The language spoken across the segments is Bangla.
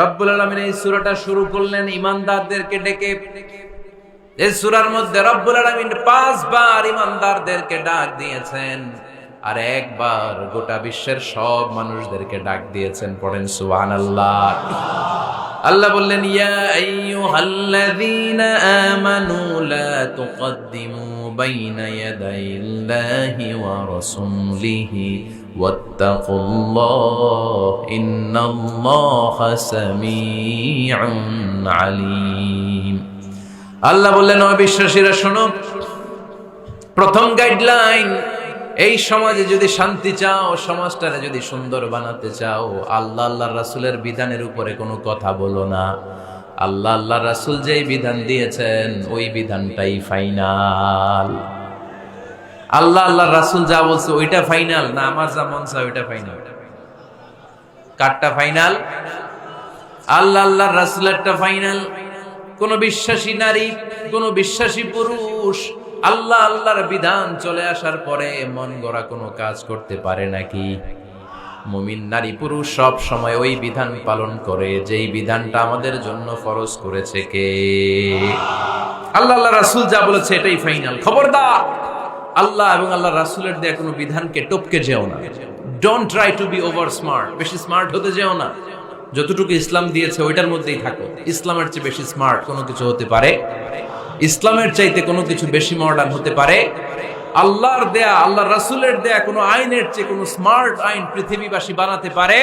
রব্বুল আলমিন এই সুরাটা শুরু করলেন, ইমানদারদেরকে ডেকে। এই সুরার মধ্যে রব্বুল আলমিন পাঁচবার ইমানদারদেরকে ডাক দিয়েছেন আর একবার গোটা বিশ্বের সব মানুষদেরকে ডাক দিয়েছেন, পড়েন সুহান আল্লাহ আল্লাহ বললেন, ইয়া আইয়ুহাল্লাযীনা আমানু লা তুকদ্দিমু বাইনা ইয়াদাইল্লাহি ওয়া রাসূলিহি। ওয়াত্তাকুল্লাহ ইন্নাল্লাহা সামিউন আলীম আল্লাহ বললেন অবিশ্বাসীরা শোনো, প্রথম গাইডলাইন এই সমাজে যদি শান্তি চাও সমাজটারে যদি সুন্দর বানাতে চাও, আল্লাহ আল্লাহ রাসুলের বিধানের উপরে কোনো কথা বলো না। আল্লাহ আল্লাহ রাসুল যেই বিধান দিয়েছেন, ওই বিধানটাই ফাইনাল আল্লাহ আল্লাহ রাসুল যা বলছে ওইটা ফাইনাল না, আমার যা মন চায় ওইটা ফাইনাল কারটা ফাইনাল আল্লাহ আল্লাহ রাসুলেরটা ফাইনাল কোন বিশ্বাসী নারী, কোন বিশ্বাসী পুরুষ, আল্লাহ, আল্লাহর বিধান চলে আসার পরে মন গড়া কোনো কাজ করতে পারে নাকি? মুমিন নারী, পুরুষ সব সময় ওই বিধান পালন করে, যেই বিধানটা আমাদের জন্য ফরজ করেছে কে? আল্লাহ আল্লাহ রাসুল যা বলেছে এটাই ফাইনাল খবরদার! আল্লাহ এবং আল্লাহ রাসুলের দেয়া কোনো বিধানকে টপকে যেও না। Don't try to be over smart বেশি স্মার্ট হতে যেও না। যতটুকু ইসলাম দিয়েছে ওইটার মধ্যেই থাকো। ইসলামের চেয়ে বেশি স্মার্ট কোনো কিছু হতে পারে। ইসলামের চাইতে কোনো কিছু বেশি মডার্ন হতে পারে। আল্লাহর দেয়া আল্লাহ রাসুলের দেয়া কোনো আইনের চেয়ে কোনো স্মার্ট আইন পৃথিবীবাসী বানাতে পারে।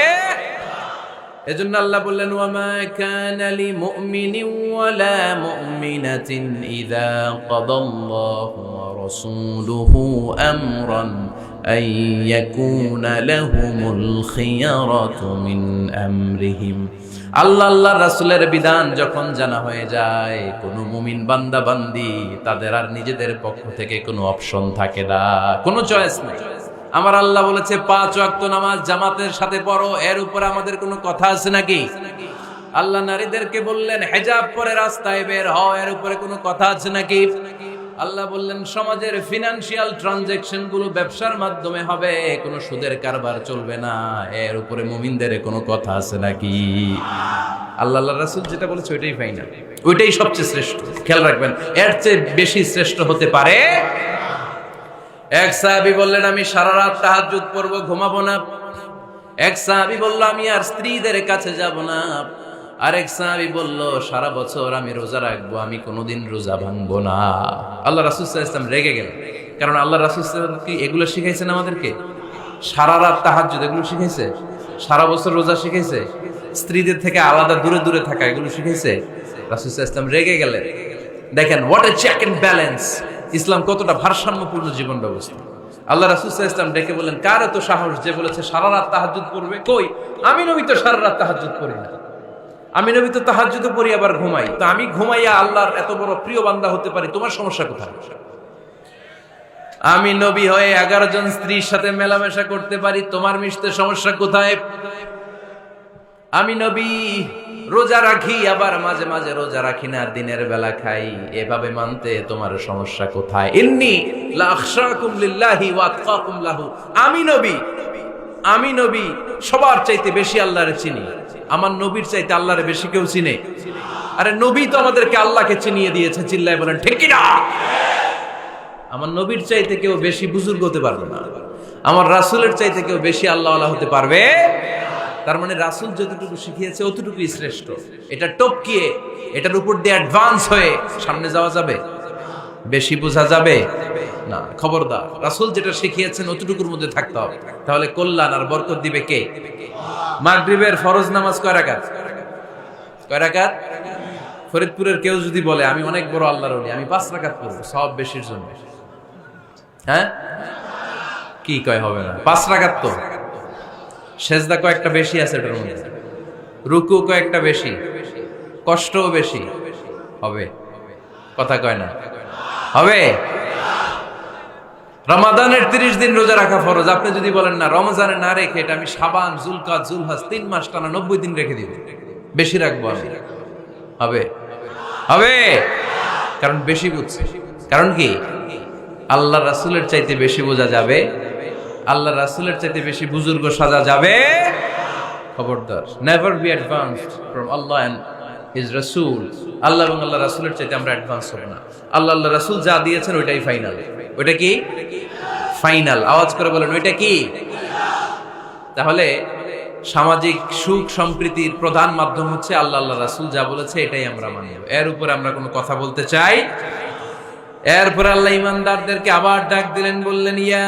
এজন্য আল্লাহ বললেন, ওয়ামা কানা লি মুমিনিন ওয়ালা মুমিনাতিন ইযা কাদাল্লাহু ওয়া রাসূলুহু আমরান আন ইয়াকুনা লাহুমুল খিয়ারাতু মিন আমরিহিম। আল্লাহ আল্লাহ রাসূলের বিধান যখন জানা হয়ে যায়, কোনো মুমিন বান্দা বান্দি, তাদের আর নিজেদের পক্ষ থেকে কোনো অপশন থাকে না, কোনো চয়েস নেই। আমার আল্লাহ বলেছে, পাঁচ ওয়াক্ত নামাজ জামাতের সাথে পড়ো, এর উপরে আমাদের কোনো কথা আছে নাকি? আল্লাহ নারীদেরকে বললেন, হেজাব পরে রাস্তায় বের হও, এর উপরে কোনো কথা আছে নাকি? আল্লাহ বললেন, সমাজের ফিনান্সিয়াল ট্রানজেকশনগুলো ব্যবসার মাধ্যমে হবে, কোনো সুদের কারবার চলবে না, এর উপরে মুমিনদের কোনো কথা আছে নাকি? আল্লাহ আল্লাহ রাসুল যেটা বলেছে, ওইটাই ফাইনাল ওইটাই সবচেয়ে শ্রেষ্ঠ। খেয়াল রাখবেন, এর চেয়ে বেশি শ্রেষ্ঠ হতে পারে এক সাহাবি বললেন, আমি সারা রাত তাহাজ্জুদ পড়ব, ঘুমাবো না। এক সাহাবি বলল, আমি আর স্ত্রীদের কাছে যাব না। আরেক সাহাবি বলল, সারা বছর আমি রোজা রাখব, আমি কোনোদিন রোজা ভাঙবো না। আল্লাহ রাসুল ইসলাম রেগে গেল কারণ আল্লাহ রাসুল কি এগুলো শিখাইছেন আমাদেরকে? সারা রাত তাহাজ্জুদ, এগুলো শিখাইছে? সারা বছর রোজা শিখাইছে? স্ত্রীদের থেকে আলাদা দূরে দূরে থাকা, এগুলো শিখেছে রাসুল ইসলাম রেগে গেলেন। দেখেন হোয়াট এ চেক ব্যালেন্স ইসলাম কতটা ভারসাম্যপূর্ণ জীবন ব্যবস্থা? আল্লাহ রাসুল ইসলাম ডেকে বলেন কার এত সাহস যে বলেছে, সারা রাত তাহাজুদ করবে কই? আমি নবী তো সারা রাত তাহাজুদ করি না। আমি নবী তো তাহাজুদ পড়ি, আবার ঘুমাই। তো আমি ঘুমাইয়া আল্লাহর এত বড় প্রিয় বান্দা হতে পারি, তোমার সমস্যা কোথায়? আমি নবী হয়ে এগারো জন স্ত্রীর সাথে মেলামেশা করতে পারি, তোমার মিশতে সমস্যা কোথায়? আমি নবী রোজা রাখি, আবার মাঝে মাঝে রোজা রাখি না, দিনের বেলা খাই। এভাবে মানতে তোমার সমস্যা কোথায়? ইন্নি আমি নবী আমি নবী, সবার চাইতে বেশি আল্লাহরে চিনি। আমার নবীর চাইতে আল্লাহরে বেশি কেউ চিনে? আরে নবী তো আমাদেরকে আল্লাহকে চিনিয়ে দিয়েছে, চিল্লায় বলেন, ঠিক না আমার নবীর চাইতে কেউ বেশি বুজুর্গ হতে পারবে না। আমার রাসূলের চাইতে কেউ বেশি আল্লাহ হতে পারবে? তার মানে রাসুল যতটুকু শিখিয়েছে, অতটুকুই শ্রেষ্ঠ। এটা টপকিয়ে, এটার উপর দিয়ে অ্যাডভান্স হয়ে সামনে যাওয়া যাবে? বেশি বোঝা যাবে? না, খবরদার। রাসুল যেটা শিখিয়েছেন, অতটুকুর মধ্যে থাকতে হবে। তাহলে কল্যাণ আর বরকত দিবে কে? মাগরিবের ফরজ নামাজ কয় রাকাত? কয় রাকাত? ফরিদপুরের কেউ যদি বলে, আমি অনেক বড় আল্লাহর ওলি আমি পাঁচ রাকাত করব সব বেশির জন্য। হ্যাঁ? কি কয় হবে না? পাঁচ রাকাত তো। সেজদা কয়েকটা বেশি আছে এটার মধ্যে। রুকু কয়েকটা বেশি, কষ্টও বেশি। হবে। কথা কয় না। হবে। রমাদানের তিরিশ দিন রোজা রাখা ফরজ। আপনি যদি বলেন, না, রমজানে না রেখে এটা আমি সাবান জুলকা জুলহাস তিন মাস টানা নব্বই দিন রেখে দিব। বেশি রাখব আমি। হবে। হবে। কারণ বেশি বুঝছে। কারণ কি? আল্লাহ রাসুলের চাইতে বেশি বোঝা যাবে আল্লাহ রাসুলের চাইতে বেশি বুজুর্গ সাজা যাবে? খবরদার। Never be advanced from Allah and his Rasul Allah এবং আল্লাহ রাসূলের চাইতে আমরা অ্যাডভান্স হব না। আল্লাহ আল্লাহ রাসূল যা দিয়েছেন ওইটাই ফাইনাল ওইটা কি? ফাইনাল আওয়াজ করে বলেন, ওইটা কি? তাহলে সামাজিক সুখ সম্প্রীতির প্রধান মাধ্যম হচ্ছে আল্লাহ আল্লাহ রাসূল যা বলেছে এটাই আমরা মানব এর উপরে আমরা কোনো কথা বলতে চাই? এরপর আল্লাহ ইমানদারদেরকে আবার ডাক দিলেন, বললেন, ইয়া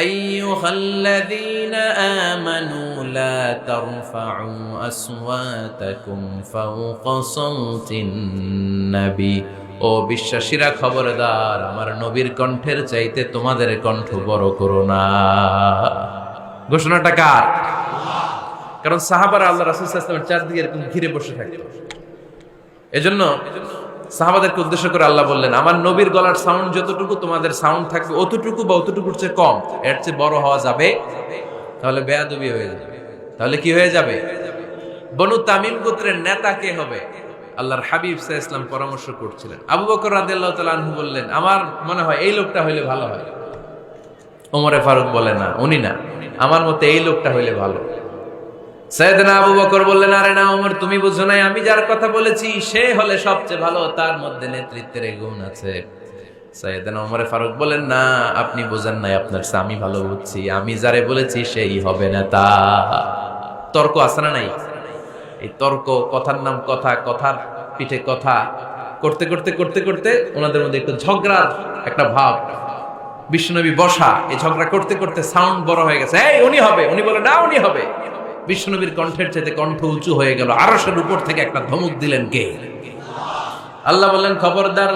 আইয়ুহাল্লাযীনা আমানু লা তারফাউ আসওয়াতাকুম ফাওকা সাওতিন নবী ও বিশ্বাসীরা খবরদার, আমার নবীর কণ্ঠের চাইতে তোমাদের কণ্ঠ বড় করো না ঘোষণাটা কার? কারণ সাহাবারা আল্লাহ রাসূল চারদিকে এরকম ঘিরে বসে থাকতো। এজন্য সাহাবাদেরকে উদ্দেশ্য করে আল্লাহ বললেন, আমার নবীর গলার সাউন্ড যতটুকু তোমাদের সাউন্ড থাকবে, অতটুকু বা অতটুকুর চেয়ে কম। এর চেয়ে বড় হওয়া যাবে? তাহলে বেয়াদবি হয়ে যাবে। তাহলে কি হয়ে যাবে? বনু তামিম গোত্রের নেতা কে হবে? আল্লাহর হাবিব সাহ ইসলাম পরামর্শ করছিলেন। আবু বকর রাদিয়াল্লাহু তাআলা আনহু বললেন, আমার মনে হয় এই লোকটা হইলে ভালো হয়। ওমরে ফারুক বলে, না, উনি না। আমার মতে এই লোকটা হইলে ভালো। সৈয়দনা আবু বকর বললেন, আরে না ওমর, তুমি বুঝো নাই, আমি যার কথা বলেছি, সে হলে সবচেয়ে ভালো, তার মধ্যে নেতৃত্বের গুণ আছে। সৈয়দনা ওমরে ফারুক বলেন না, আপনি বোঝেন নাই, আপনার আমি ভালো বুঝছি, আমি যারে বলেছি সেই হবে নেতা। তর্ক আছে না নাই? এই তর্ক, কথার নাম কথা, কথার পিঠে কথা, করতে করতে করতে করতে ওনাদের মধ্যে একটু ঝগড়ার একটা ভাব। বিশ্বনবী বসা, এই ঝগড়া করতে করতে সাউন্ড বড় হয়ে গেছে। এই, উনি হবে। উনি বলে না, উনি হবে। বিশ্বনবীর কণ্ঠের চাইতে কণ্ঠ উঁচু হয়ে গেল। আরশের উপর থেকে একটা ধমক দিলেন কে? আল্লাহ বললেন, খবরদার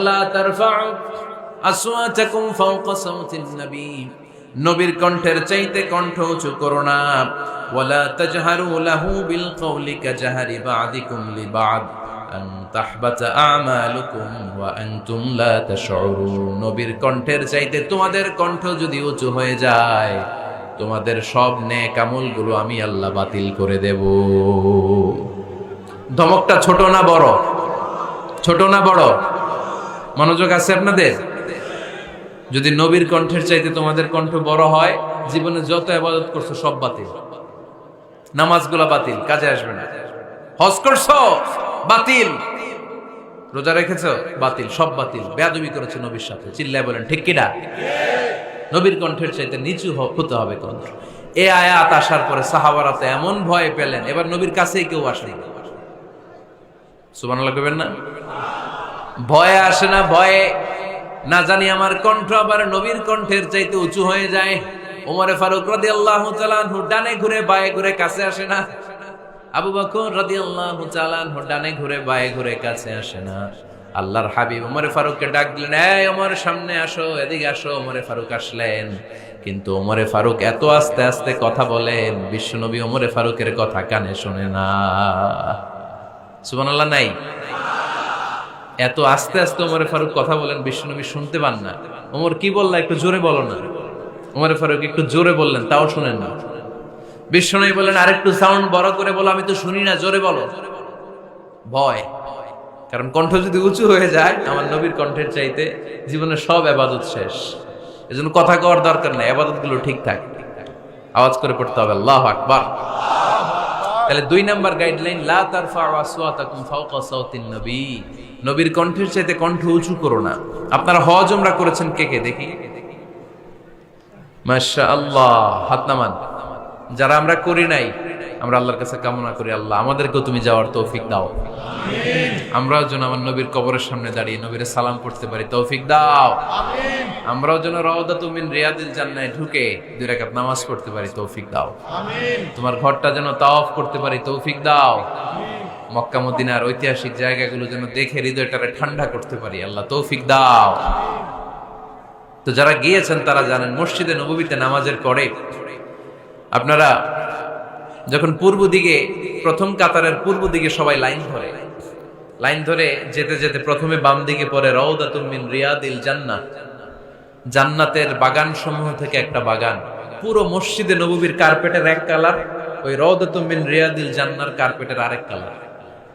নবীর কণ্ঠের চাইতে কণ্ঠ উঁচু করো না। নবীর কণ্ঠের চাইতে তোমাদের কণ্ঠ যদি উঁচু হয়ে যায় তোমাদের সব নেক আমলগুলো আমি আল্লাহ বাতিল করে দেব। ধমকটা ছোট না বড়? ছোট না বড়? মনোযোগ আছে আপনাদের? যদি নবীর কণ্ঠের চাইতে তোমাদের কণ্ঠ বড় হয়, জীবনে যত আবাদত করছ সব বাতিল। নামাজগুলা বাতিল, কাজে আসবে না। হজ করছ? বাতিল। রোজা রেখেছো? বাতিল, সব বাতিল। বেয়াদবি করেছে নবীর সাথে। চিল্লায় বলেন, ঠিক কিনা? নবীর কণ্ঠের চাইতে নিচু হতে হবে কণ্ঠ। এ আয়াত আসার পরে সাহাবারাতে এমন ভয় পেলেন, এবার নবীর কাছেই কেউ আসে সুবহানাল্লাহ কইবেন না? ভয়ে আসে না, ভয়ে। না জানি আমার কণ্ঠ আবার নবীর কণ্ঠের চাইতে উঁচু হয়ে যায়। ওমরে ফারুক তাআলা আনহু ডানে ঘুরে বায়ে ঘুরে কাছে আসে না। আবু বকর তাআলা আনহু ডানে ঘুরে বায়ে ঘুরে কাছে আসে না। আল্লাহর হাবিব ওমরে ফারুককে ডাক দিলেন, এই ওমর, সামনে আসো, এদিকে আসো। ওমরে ফারুক আসলেন। কিন্তু ওমরে ফারুক এত আস্তে আস্তে কথা বলেন, বিশ্বনবী ওমরে ফারুকের কথা কানে শোনে না। সুবহানাল্লাহ, নাই? এত আস্তে আস্তে ওমরে ফারুক কথা বলেন, বিশ্বনবী শুনতে পান না। ওমর, কি বললা? একটু জোরে বলো না। ওমরে ফারুক একটু জোরে বললেন, তাও শুনেন না। বিশ্বনবী বললেন, আরেকটু সাউন্ড বড় করে বলো, আমি তো শুনি না, জোরে বলো। ভয়। কারণ কণ্ঠ যদি উঁচু হয়ে যায়, আমার নবীর কণ্ঠের চাইতে জীবনের সব আবাদত শেষ। এজন্য কথা কওয়ার দরকার নেই আবাদতগুলো ঠিক থাক। আওয়াজ করে পড়তে হবে, আল্লাহ আকবার। তাহলে দুই নাম্বার গাইডলাইন লা নবী। নবীর কণ্ঠের চাইতে কণ্ঠ উঁচু করো না। আপনারা হজ উমরা করেছেন কে কে? দেখি। মাশাআল্লাহ, হাত নামান। যারা আমরা করি নাই আমরা আল্লাহর কাছে কামনা করি, আল্লাহ, আমাদেরকেও তুমি যাওয়ার তৌফিক দাও। আমরাও যেন আমার নবীর কবরের সামনে দাঁড়িয়ে নবীর সালাম করতে পারি, তৌফিক দাও। আমরাও যেন রওদা তুমি রিয়াদিল জান্নায় ঢুকে দুই রাকাত নামাজ পড়তে পারি, তৌফিক দাও। তোমার ঘরটা যেন তাওয়াফ করতে পারি, তৌফিক দাও। মক্কা, মদিনার ঐতিহাসিক জায়গাগুলো যেন দেখে হৃদয়টারে ঠান্ডা করতে পারি, আল্লাহ, তৌফিক দাও। তো যারা গিয়েছেন তারা জানেন, মসজিদে নবীতে নামাজের পরে আপনারা যখন পূর্ব দিকে, প্রথম কাতারের পূর্ব দিকে সবাই লাইন ধরে লাইন ধরে যেতে যেতে প্রথমে বাম দিকে পরে রওদা তুমিন রিয়াদিল জান্নাত জান্নাতের বাগান সমূহ থেকে একটা বাগান। পুরো মসজিদে নবীর কার্পেটের এক কালার, ওই রওদা তুমিন রিয়াদিল জান্নার কার্পেটের আরেক কালার।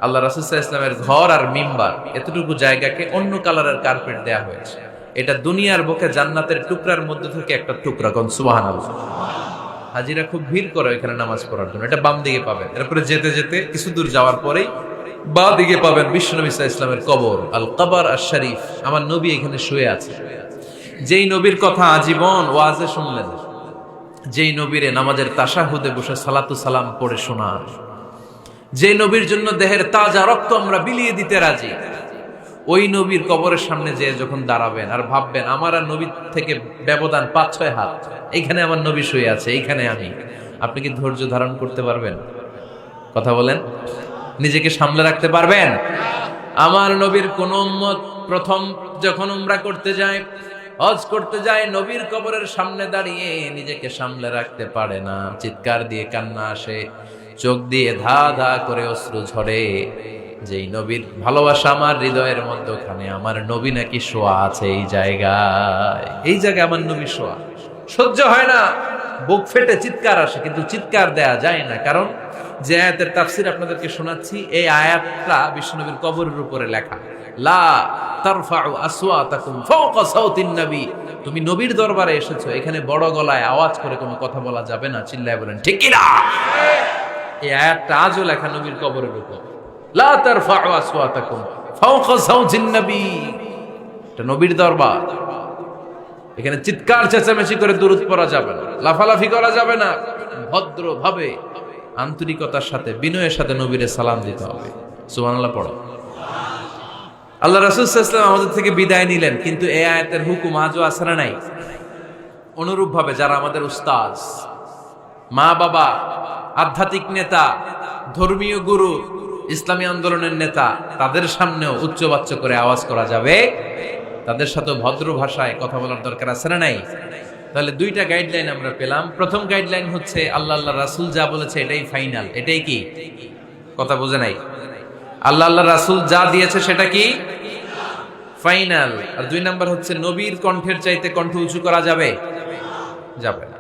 আল্লাহ রাসুসাহ ইসলামের ঘর আর মিম্বার, এতটুকু জায়গাকে অন্য কালারের কার্পেট দেয়া হয়েছে। এটা দুনিয়ার বুকে জান্নাতের টুকরার মধ্যে থেকে একটা টুকরা, কোন সুবাহান আল্লাহ হাজিরা খুব ভিড় করে এখানে নামাজ পড়ার জন্য। এটা বাম দিকে পাবেন। এরপরে যেতে যেতে কিছু দূর যাওয়ার পরেই বা দিকে পাবেন সাল্লাল্লাহু আলাইহি ইসলামের কবর আল কবর আর শরীফ আমার নবী এখানে শুয়ে আছে। যেই নবীর কথা আজীবন ওয়াজে শুনলেন, যেই নবীরে নামাজের তাশাহুদে বসে সালাতু সালাম পড়ে শোনার যে নবীর জন্য দেহের তাজা রক্ত আমরা বিলিয়ে দিতে রাজি ওই নবীর কবরের সামনে যে যখন দাঁড়াবেন আর ভাববেন, আমার আর নবীর থেকে ব্যবধান পাঁচ ছয় হাত, এইখানে আমার নবী শুয়ে আছে, এইখানে আমি। আপনি কি ধৈর্য ধারণ করতে পারবেন? কথা বলেন। নিজেকে সামলে রাখতে পারবেন? আমার নবীর কোন প্রথম যখন উমরা করতে যায়, হজ করতে যায়, নবীর কবরের সামনে দাঁড়িয়ে নিজেকে সামলে রাখতে পারে না। চিৎকার দিয়ে কান্না আসে। চোখ দিয়ে ধা ধা করে অশ্রু ঝরে। যেই নবীর ভালোবাসা আমার হৃদয়ের মধ্যখানে, আমার নবী নাকি শোয়া আছে এই জায়গায়। এই জায়গায় আমার নবী শোয়া। সহ্য হয় না। বুক ফেটে চিৎকার আসে, কিন্তু চিৎকার দেয়া যায় না। কারণ যে আয়াতের তাফসির আপনাদেরকে শোনাচ্ছি, এই আয়াতটা বিষ্ণুনবীর কবরের উপরে লেখা। লা তারফাউ আসওয়াতাকুম ফাওকা সাউতিন নবী। তুমি নবীর দরবারে এসেছ, এখানে বড় গলায় আওয়াজ করে কোনো কথা বলা যাবে না। চিল্লায় বলেন ঠিক কি না। এই আয়াতটা আজও লেখা নবীর কবরের উপর। লা তারফাউ আসওয়াতাকুম, ফাওকা সাউতিন নবী। এটা নবীর দরবার। এখানে চিৎকার, চেঁচামেচি করে দূরত পড়া যাবে না, লাফালাফি করা যাবে না। ভদ্রভাবে, আন্তরিকতার সাথে, বিনয়ের সাথে নবীরে সালাম দিতে হবে। সুবহানাল্লাহ, পড়ো। আল্লাহ রাসূল সাল্লাল্লাহু আমাদের থেকে বিদায় নিলেন, কিন্তু এই আয়াতের হুকুম আজও আছে না নাই? অনুরূপভাবে যারা আমাদের উস্তাজ মা বাবা আধ্যাত্মিক নেতা, ধর্মীয় গুরু, ইসলামী আন্দোলনের নেতা, তাদের সামনেও উচ্চবাচ্য করে আওয়াজ করা যাবে। তাদের সাথে ভদ্র ভাষায় কথা বলার দরকার আছে না নাই? তাহলে দুইটা গাইডলাইন আমরা পেলাম। প্রথম গাইডলাইন হচ্ছে, আল্লাহ আল্লাহ রাসুল যা বলেছে এটাই ফাইনাল এটাই কি? কথা বোঝে নাই? আল্লাহ আল্লাহ রাসুল যা দিয়েছে সেটা কি? ফাইনাল আর দুই নাম্বার হচ্ছে, নবীর কণ্ঠের চাইতে কণ্ঠ উঁচু করা যাবে? যাবে।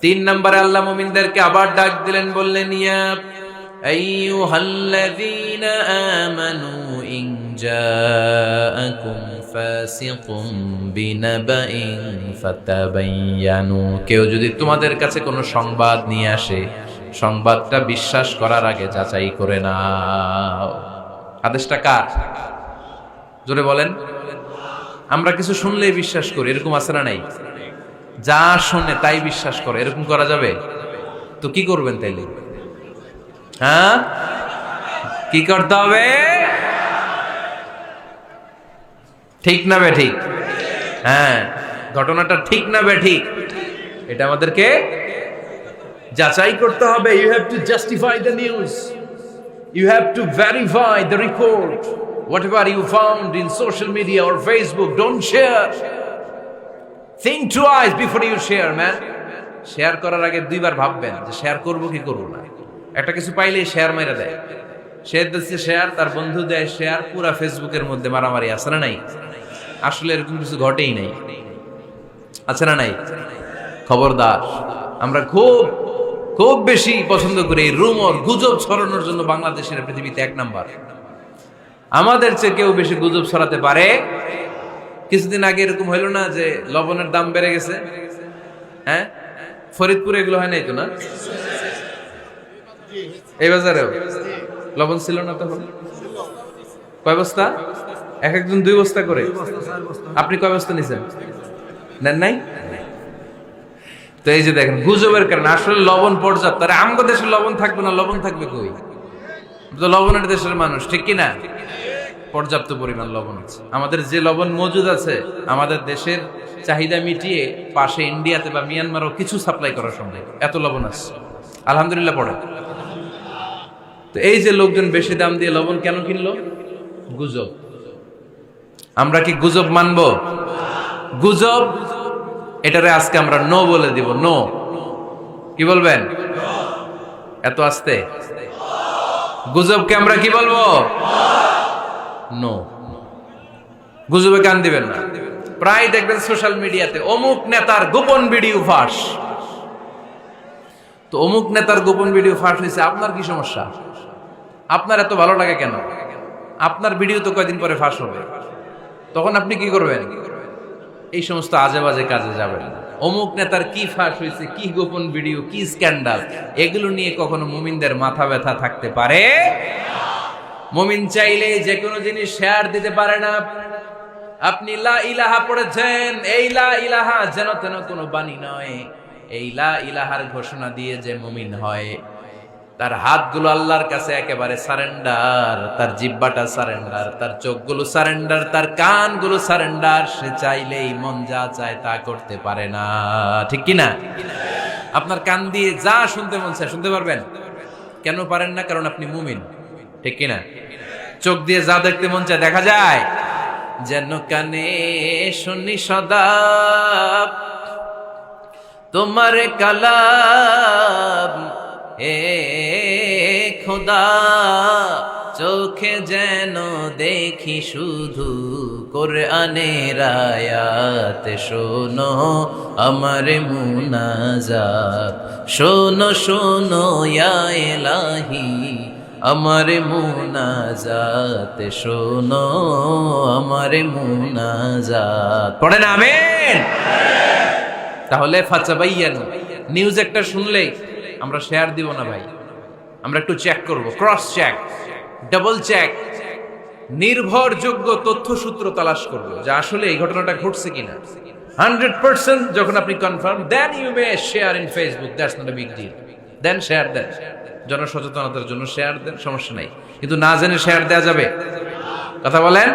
তিন নম্বরে আল্লাহ মুমিনদেরকে আবার ডাক দিলেন, বললেন কেউ যদি তোমাদের কাছে কোনো সংবাদ নিয়ে আসে, সংবাদটা বিশ্বাস করার আগে যাচাই করে নাও। আদেশটা কার? জোরে বলেন। আমরা কিছু শুনলেই বিশ্বাস করি, এরকম আছে না নাই? যা শোনে তাই বিশ্বাস করে, এরকম করা যাবে? তো কি করবেন তাইলে? হ্যাঁ? কি করতে হবে? ঠিক না বে ঠিক হ্যাঁ ঘটনাটা ঠিক না বে ঠিক এটা আমাদেরকে যাচাই করতে হবে। You have to justify the news you have to verify the report whatever you found in social media or Facebook don't share think twice before you share man share করার আগে দুইবার ভাববেন যে শেয়ার করব কি করব না। একটা কিছু পাইলেই শেয়ার মেরে দেয়। সে দিচ্ছে শেয়ার তার বন্ধু দেয় শেয়ার পুরা ফেসবুকের মধ্যে মারামারি আছে না নাই? আসলে এরকম কিছু ঘটেই নাই। আছে না নাই? খবরদার। আমরা খুব খুব বেশি পছন্দ করি রুমর গুজব ছড়ানোর জন্য বাংলাদেশের পৃথিবীতে এক নাম্বার। আমাদের চেয়ে কেউ বেশি গুজব ছড়াতে পারে কিছুদিন আগে এরকম হইল না যে লবণের দাম বেড়ে গেছে? হ্যাঁ? ফরিদপুরে এগুলো হয় নাই তো না? এই বাজারেও? লবণ ছিল না তখন? কয় বস্তা? এক একজন দুই বস্তা করে? আপনি কয় বস্তা নিছেন? নেন নাই? তো এই যে দেখেন, গুজবের কারণে আসলে লবণ পর্যাপ্ত। আরে আমগো দেশে লবণ থাকবে না, লবণ থাকবে কই? তো লবণের দেশের মানুষ, ঠিক কি না পর্যাপ্ত পরিমাণ লবণ আছে। আমাদের যে লবণ মজুদ আছে, আমাদের দেশের চাহিদা মিটিয়ে পাশে ইন্ডিয়াতে বা মিয়ানমারও কিছু সাপ্লাই করা সম্ভব। এত লবণ আছে। আলহামদুলিল্লাহ পড়ে। তো এই যে লোকজন বেশি দাম দিয়ে লবণ কেন কিনলো? গুজব। আমরা কি গুজব মানব? গুজব, এটারে আজকে আমরা নো বলে দিব নো কি বলবেন? এত আস্তে? গুজবকে আমরা কি বলব? নো গুজবে কান দিবেন না। প্রায় দেখবেন সোশ্যাল মিডিয়াতে অমুক নেতার গোপন ভিডিও ফাঁস। তো অমুক নেতার গোপন ভিডিও ফাঁস হয়েছে, আপনার কি সমস্যা? আপনার এত ভালো লাগে কেন? আপনার ভিডিও তো কয়দিন পরে ফাঁস হবে? তখন আপনি কি করবেন? এই সমস্ত আজে বাজে কাজে যাবেন। অমুক নেতার কি ফাঁস হয়েছে, কি গোপন ভিডিও কি স্ক্যান্ডাল এগুলো নিয়ে কখনো মুমিনদের মাথা ব্যথা থাকতে পারে? মুমিন চাইলে যে কোনো জিনিস শেয়ার দিতে পারে না। আপনি লা ইলাহা পড়েছেন, এই লা ইলাহা যেন তেন কোনো বাণী নয়। এই লা ইলাহার ঘোষণা দিয়ে যে মুমিন হয়, তার হাতগুলো আল্লাহর কাছে একেবারে সারেন্ডার, তার জিব্বাটা সারেন্ডার, তার চোখগুলো সারেন্ডার, তার কানগুলো সারেন্ডার, সে চাইলেই মন যা চায় তা করতে পারে না। ঠিক কি না আপনার কান দিয়ে যা শুনতে মন চায়, শুনতে পারবেন? কেন পারেন না? কারণ আপনি মুমিন। ঠিক কি না চোখ দিয়ে যা দেখতে মন চায়, দেখা যায়। যেন কানে শুনি সদা তোমার কালাম। হে খোদা, চোখে যেন দেখি শুধু কোরআনের আয়াত। শোনো আমার মুনাজাত, শোনো শোনো, ইয়া এলাহি। আমার মুনাজাত, শোনো আমার মুনাজাত। পড়েন, আমেন। তাহলে ফাচাবাইয়ান নিউজ একটা শুনলেই আমরা শেয়ার দিব না ভাই। আমরা একটু চেক করব ক্রস চেক ডাবল চেক নির্ভরযোগ্য তথ্যসূত্র তালাশ করব, যে আসলে এই ঘটনাটা ঘটছে কিনা। হান্ড্রেড পার্সেন্ট যখন আপনি confirm then you may share in Facebook that's not a big deal then share দেন জনসচেতনতার জন্য শেয়ার দেন সমস্যা নাই। কিন্তু না জেনে শেয়ার দেওয়া যাবে। কথা বলেন?